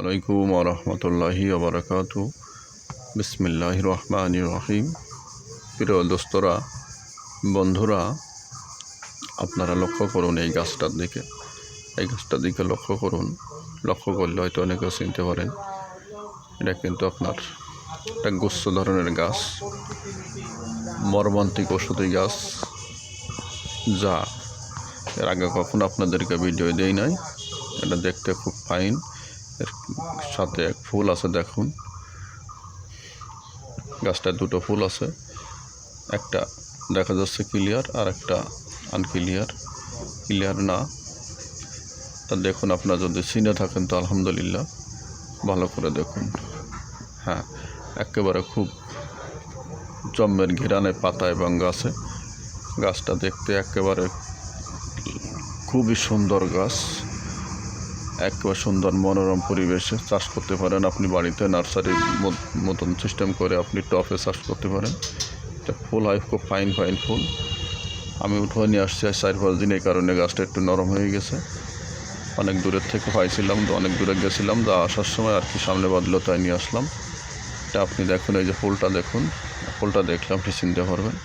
আলাইকুম রহমতুল্লাহি ওবরাকাত বিসমিল্লাহ রহমান রহিম। প্রিয় দোস্তরা, বন্ধুরা, আপনারা লক্ষ্য করুন এই গাছটার দিকে। এই গাছটার দিকে লক্ষ্য করুন। লক্ষ্য করলে হয়তো অনেকেও চিনতে পারেন, এটা কিন্তু আপনার একটা গুচ্ছ ধরনের গাছ, মর্মান্তিক ওষুধি গাছ, যা এর আগে কখনো আপনাদেরকে ভিডিও দেই নাই। এটা দেখতে খুব ফাইন। এর সাথে এক ফুল আছে দেখুন। গাছটায় দুটো ফুল আছে। একটা দেখা যাচ্ছে ক্লিয়ার আর একটা আনক্লিয়ার ক্লিয়ার না। তা দেখুন আপনারা যদি চিনে থাকেন তো আলহামদুলিল্লাহ। ভালো করে দেখুন। হ্যাঁ একেবারে খুব জম্মের ঘিরানে পাতা এবং গাছে। গাছটা দেখতে একেবারে খুবই সুন্দর গাছ। একেবারে সুন্দর মনোরম পরিবেশে চাষ করতে পারেন। আপনি বাড়িতে নার্সারির মতন সিস্টেম করে আপনি টপে চাষ করতে পারেন। এটা ফুল হয়, খুব ফাইন ফাইন ফুল। আমি উঠে নিয়ে আসছি চার পাঁচ দিন এই কারণে গাছটা একটু নরম হয়ে গেছে। অনেক দূরের থেকে পাইছিলাম, তো অনেক দূরে গেছিলাম যা আসার সময় আর কি সামনে বাদলো তাই নিয়ে আসলাম। এটা আপনি দেখুন, এই যে ফুলটা দেখুন, ফুলটা দেখলে আপনি চিনতে পারবেন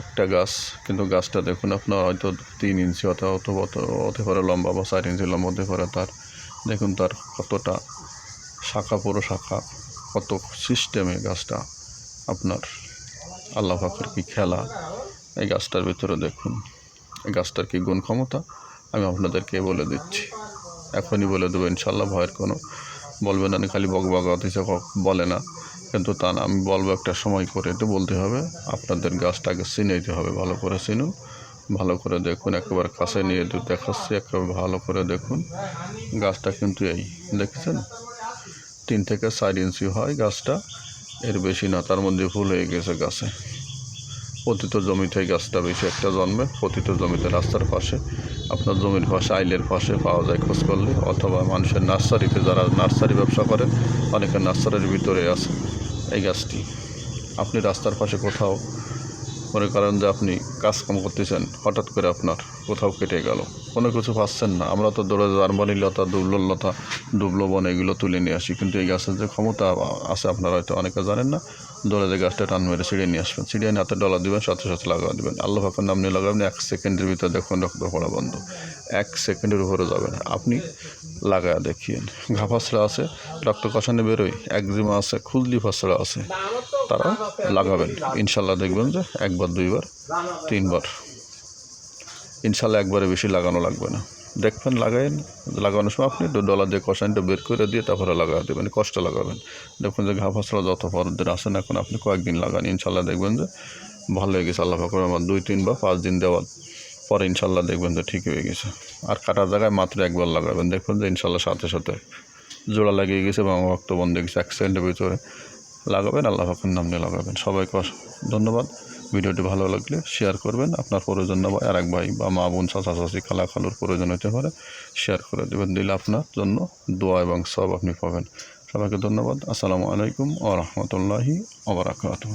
একটা গাছ, কিন্তু গাছটা দেখুন আপনার হয়তো তিন ইঞ্চি অথবা অথবা হতে পারে লম্বা বা চার ইঞ্চি লম্বা হতে পারে তার। দেখুন তার কতটা শাখা, পুরো শাখা, কত সিস্টেমে গাছটা আপনার আল্লাহ পাখের কি খেলা। এই গাছটার ভিতরে দেখুন, এই গাছটার কি গুণ ক্ষমতা, আমি আপনাদেরকে বলে দিচ্ছি। এখনই বলে দেবো, ইনশাল্লাহ ভয়ের কোনো বলবেন না, খালি বক বক অথচ বলে না। কিন্তু তা না, আমি বলব একটা সময় করে তো বলতে হবে। আপনাদের গাছটাকে চিনাইতে হবে, ভালো করে চিনুন ভালো করে দেখুন, একেবারে কাছে নিয়ে দেখাচ্ছি, একেবারে ভালো করে দেখুন। গাছটা কিন্তু এই, দেখেছেন? তিন থেকে চার ইঞ্চি হয় গাছটা, এর বেশি না, তার মধ্যে ফুল হয়ে গেছে গাছে। পতিত জমিতে গাছটা বেশি একটা জন্মে, পতিত জমিতে রাস্তার পাশে, আপনার জমির পাশে, আইলের পাশে পাওয়া যায় খোঁজ করলে। অথবা মানুষের নার্সারিতে যারা নার্সারি ব্যবসা করে অনেকের নার্সারির ভিতরে আছে। এই গাছটি। আপনি রাস্তার পাশে কোথাও মনে করেন যে আপনি কাজকাম করতেছেন, হঠাৎ করে আপনার। কোথাও কেটে গেল। কোনো কিছু পাচ্ছেন না। আমরা তো দৌড়ে জার্মানি লতা দুবল লতা দুবলো বন এগুলো তুলে নিয়ে আসি। কিন্তু এই গাছের যে ক্ষমতা আছে, আপনারা হয়তো অনেকে জানেন না দৌড়ে যে গাছটা টান মেরে ছিঁড়ে নিয়ে আসবেন। ছিঁড়ে নিয়ে হাতে ডলা দেবেন, সাথে সাথে লাগা দেবেন। আল্লাহ ফাঁকার নাম নিয়ে লাগাবেন, এক সেকেন্ডের ভিতরে দেখুন রক্ত পড়া বন্ধ। এক সেকেন্ডের উপরে যাবে না আপনি লাগায় দেখিয়েন। ঘা ফাঁসড়া আছে রক্ত কষানে বেরোয়, একজিমা আছে খুজলি ফাঁসড়া আছে তারা লাগাবেন। ইনশাল্লাহ দেখবেন যে একবার, দুইবার, তিনবার। ইনশাল্লাহ একবারে বেশি লাগানো লাগবে না। দেখবেন লাগাইন, লাগানোর সময় আপনি ডলার দিয়ে কষাইনটা বের করে দিয়ে তারপরে লাগা দেবেন কষ্ট লাগাবেন। দেখবেন যে ঘা ফাঁসড়া যত পরদিন আসেন এখন আপনি কয়েকদিন লাগান, ইনশাল্লাহ দেখবেন যে ভালো হয়ে গেছে। আল্লাহ ফাকর আমার দুই তিন বা পাঁচ দিন দেওয়ার পরে ইনশাল্লাহ দেখবেন যে ঠিক হয়ে গেছে। আর কাটার জায়গায় মাত্র একবার লাগাবেন, দেখবেন যে ইনশাল্লাহ সাথে সাথে জোড়া লাগিয়ে গেছে এবং রক্ত বন্ধ গেছে এক সেকেন্ডের ভিতরে। লাগাবেন, আল্লাহ পাকের নাম নিয়ে লাগাবেন। সবাইকে ধন্যবাদ। ভিডিওটি ভালো লাগলে শেয়ার করবেন। আপনার প্রয়োজন না আর এক ভাই বা মা বোন, চাচা চাচি, খালা খালুর প্রয়োজন হতে পারে শেয়ার করে দেবেন। দিলে আপনার জন্য দোয়া এবং সব আপনি পাবেন। সবাইকে ধন্যবাদ। আসসালামু আলাইকুম ও রহমতুল্লাহি ওবরাকাতুহ